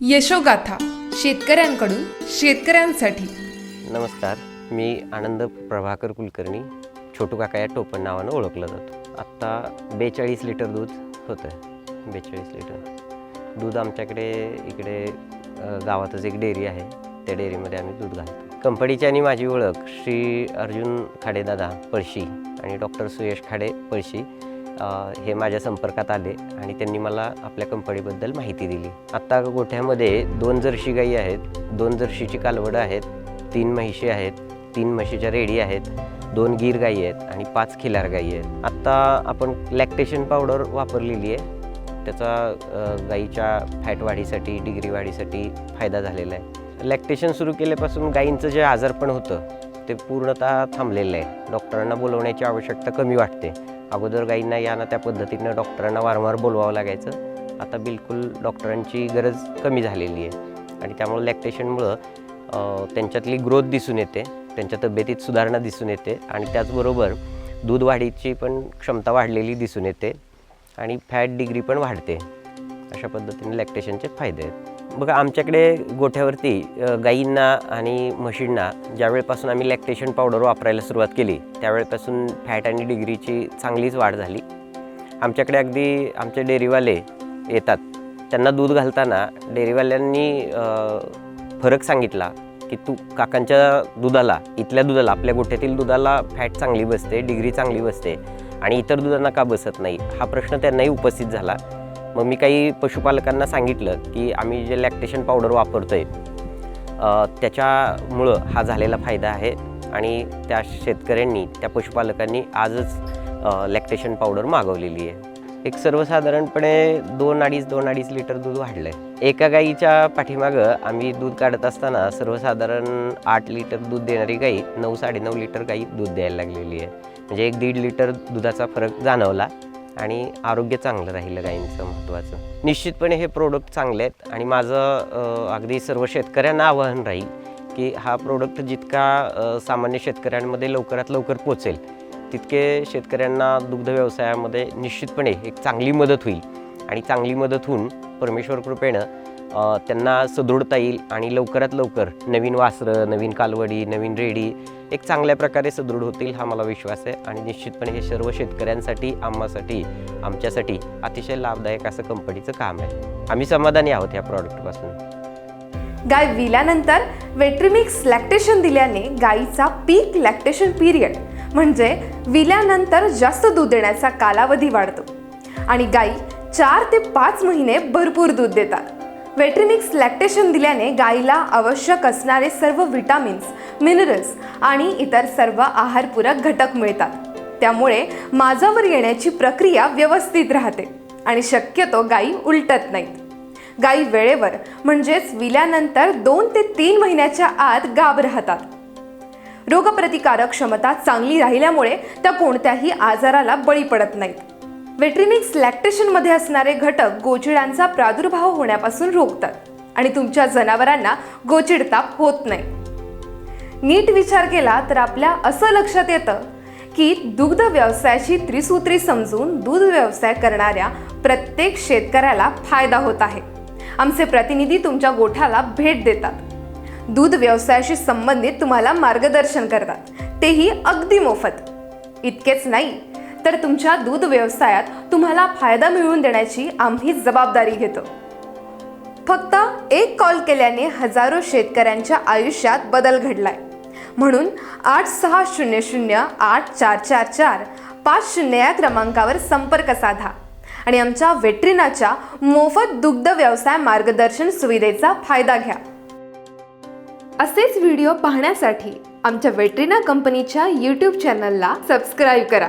यशोगाथा शेतकऱ्यांकडून शेतकऱ्यांसाठी. नमस्कार मी आनंद प्रभाकर कुलकर्णी छोटू काका या टोपण नावानं ओळखला जातो. आत्ता बेचाळीस लिटर दूध होतं बेचाळीस लिटर. दूध आमच्याकडे इकडे गावातच एक डेअरी आहे त्या डेअरीमध्ये आम्ही दूध घालतो. कंपनीची आणि माझी ओळख श्री अर्जुन खाडेदादा पळशी आणि डॉक्टर सुयश खाडे पळशी हे माझ्या संपर्कात आले आणि त्यांनी मला आपल्या कंपनीबद्दल माहिती दिली. आत्ता गोठ्यामध्ये दोन जर्शी गाई आहेत दोन जर्शीची कालवडं आहेत तीन म्हशी आहेत तीन म्हशीच्या रेडी आहेत दोन गीर गाई आहेत आणि पाच खिलार गाई आहेत. आत्ता आपण लॅक्टेशन पावडर वापरलेली आहे. त्याचा गाईच्या फॅट वाढीसाठी डिग्री वाढीसाठी फायदा झालेला आहे. लॅक्टेशन सुरू केल्यापासून गाईंचं जे आजारपण होतं ते पूर्णतः थांबलेलं आहे. डॉक्टरांना बोलवण्याची आवश्यकता कमी वाटते. अगोदर गाईंना या ना त्या पद्धतीनं डॉक्टरांना वारंवार बोलवावं लागायचं. आता बिलकुल डॉक्टरांची गरज कमी झालेली आहे. आणि त्यामुळं लॅक्टेशनमुळं त्यांच्यातली ग्रोथ दिसून येते. त्यांच्या तब्येतीत सुधारणा दिसून येते. आणि त्याचबरोबर दूध वाढीची पण क्षमता वाढलेली दिसून येते. आणि फॅट डिग्री पण वाढते. अशा पद्धतीने लॅक्टेशनचे फायदे आहेत. बघा आमच्याकडे गोठ्यावरती गाईंना आणि म्हशींना ज्यावेळेपासून आम्ही लॅक्टेशन पावडर वापरायला सुरुवात केली त्यावेळेपासून फॅट आणि डिग्रीची चांगलीच वाढ झाली. आमच्याकडे अगदी आमचे डेअरीवाले येतात. त्यांना दूध घालताना डेअरीवाल्यांनी फरक सांगितला की तू काकांच्या दुधाला इथल्या दुधाला आपल्या गोठ्यातील दुधाला फॅट चांगली बसते डिग्री चांगली बसते आणि इतर दुधांना का बसत नाही? हा प्रश्न त्यांनाही उपस्थित झाला. मग मी काही पशुपालकांना सांगितलं की आम्ही जे लॅक्टेशन पावडर वापरतोय आहे त्याच्यामुळं हा झालेला फायदा आहे आणि त्या शेतकऱ्यांनी त्या पशुपालकांनी आजच लॅक्टेशन पावडर मागवलेली आहे. एक सर्वसाधारणपणे दोन अडीच दोन अडीच लिटर दूध वाढलं आहे एका गाईच्या पाठीमागं आम्ही दूध काढत असताना सर्वसाधारण आठ लिटर दूध देणारी गाई नऊ साडेनऊ लिटर गाई दूध द्यायला लागलेली आहे. म्हणजे एक दीड लिटर दुधाचा फरक जाणवला. आणि आरोग्य चांगलं राहिलं गाईंचं महत्त्वाचं. निश्चितपणे हे प्रोडक्ट चांगले आहेत आणि माझं अगदी सर्व शेतकऱ्यांना आवाहन राहील की हा प्रोडक्ट जितका सामान्य शेतकऱ्यांमध्ये लवकरात लवकर पोचेल तितके शेतकऱ्यांना दुग्ध व्यवसायामध्ये निश्चितपणे एक चांगली मदत होईल. आणि चांगली मदत होऊन परमेश्वर कृपेनं त्यांना सुदृढता येईल आणि लवकरात लवकर नवीन वासरं नवीन कालवडी नवीन रेडी एक चांगल्या प्रकारे सुदृढ होतील हा मला विश्वास आहे. आणि निश्चितपणे हे सर्व शेतकऱ्यांसाठी आम्हासाठी आमच्यासाठी अतिशय लाभदायक असं कंपनीचं काम आहे. आम्ही समाधानी आहोत या प्रॉडक्टपासून. गाय विल्यानंतर वेट्रिमिक्स लॅक्टेशन दिल्याने गायीचा पीक लॅक्टेशन पिरियड म्हणजे विल्यानंतर जास्त दूध देण्याचा कालावधी वाढतो. आणि गायी चार ते पाच महिने भरपूर दूध देतात. वेट्रिमिक्स लॅक्टेशन दिल्याने गायीला आवश्यक असणारे सर्व विटामिन्स मिनरल्स आणि इतर सर्व आहारपूरक घटक मिळतात. त्यामुळे माझावर येण्याची प्रक्रिया व्यवस्थित राहते आणि शक्यतो गायी उलटत नाहीत. गायी वेळेवर म्हणजेच विल्यानंतर दोन ते तीन महिन्याच्या आत गाब राहतात. रोगप्रतिकारक क्षमता चांगली राहिल्यामुळे त्या कोणत्याही आजाराला बळी पडत नाहीत. वेट्रिनिक्स लॅक्टेशनमध्ये असणारे घटक गोचिडांचा प्रादुर्भाव होण्यापासून रोखतात आणि तुमच्या जनावरांना गोचिडताप होत नाही. नीट विचार केला तर आपल्या असं लक्षात येतं की दुग्ध व्यवसायाची त्रिसूत्री समजून दूध व्यवसाय करणाऱ्या प्रत्येक शेतकऱ्याला फायदा होत आहे. आमचे प्रतिनिधी तुमच्या गोठ्याला भेट देतात. दूध व्यवसायाशी संबंधित तुम्हाला मार्गदर्शन करतात. तेही अगदी मोफत. इतकेच नाही तर तुमच्या दूध व्यवसायात तुम्हाला फायदा मिळवून देण्याची आम्ही जबाबदारी घेतो. फक्त एक कॉल केल्याने हजारो शेतकऱ्यांच्या आयुष्यात बदल घडलाय. म्हणून आठ सहा शून्य शून्य आठ चार चार चार पाच शून्य या क्रमांकावर संपर्क साधा आणि आमच्या वेट्रिनाच्या मोफत दुग्ध व्यवसाय मार्गदर्शन सुविधेचा फायदा घ्या. असेच व्हिडिओ पाहण्यासाठी आमच्या वेट्रिना कंपनीच्या यूट्यूब चॅनलला सबस्क्राईब करा.